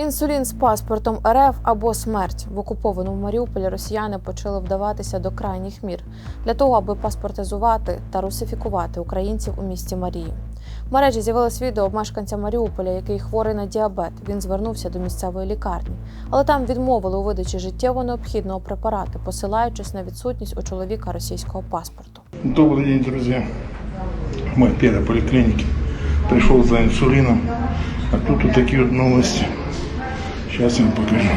Інсулін з паспортом РФ або смерть в окупованому Маріуполі росіяни почали вдаватися до крайніх мір для того, аби паспортизувати та русифікувати українців у місті Марії. В мережі з'явилось відео мешканця Маріуполя, який хворий на діабет. Він звернувся до місцевої лікарні, але там відмовили у видачі життєво необхідного препарату, посилаючись на відсутність у чоловіка російського паспорту. Добрый день, друзья. Мы в поликлинике. Пришел за инсулином. А тут вот такие вот новости. Сейчас я вам покажу.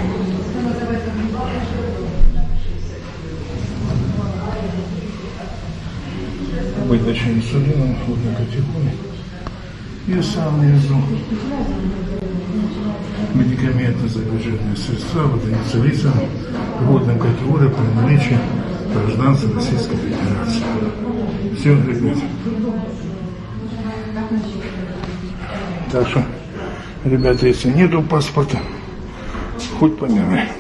Инсулина вот на категории. И сам внизу. Медикаменты, заряженные средства, выдаются лицам, годным категории при наличии гражданства Российской Федерации. Все, ребят. Так что, ребята, если нету паспорта, хоть помирай.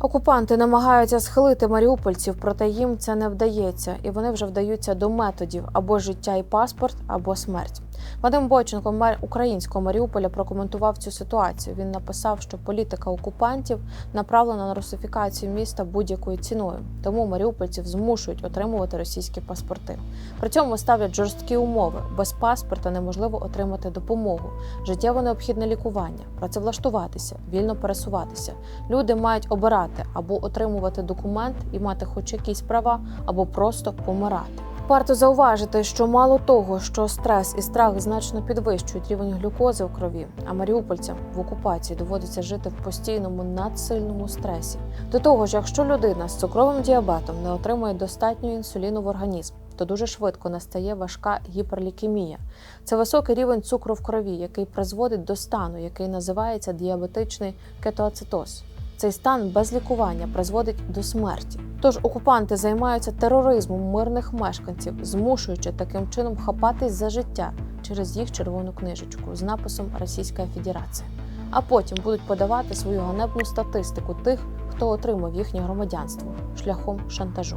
Окупанти намагаються схилити маріупольців, проте їм це не вдається, і вони вже вдаються до методів або життя і паспорт, або смерть. Вадим Бойченко, мер українського Маріуполя, прокоментував цю ситуацію. Він написав, що політика окупантів направлена на русифікацію міста будь-якою ціною, тому маріупольців змушують отримувати російські паспорти. При цьому ставлять жорсткі умови. Без паспорта неможливо отримати допомогу, життєво необхідне лікування, працевлаштуватися, вільно пересуватися. Люди мають обирати або отримувати документ і мати хоч якісь права, або просто помирати. Варто зауважити, що мало того, що стрес і страх значно підвищують рівень глюкози у крові, а маріупольцям в окупації доводиться жити в постійному надсильному стресі. До того ж, якщо людина з цукровим діабетом не отримує достатньо інсуліну в організм, то дуже швидко настає важка гіперлікемія. Це високий рівень цукру в крові, який призводить до стану, який називається діабетичний кетоацитоз. Цей стан без лікування призводить до смерті. Тож окупанти займаються тероризмом мирних мешканців, змушуючи таким чином хапатись за життя через їх червону книжечку з написом Російська Федерація. А потім будуть подавати свою ганебну статистику тих, хто отримав їхнє громадянство шляхом шантажу.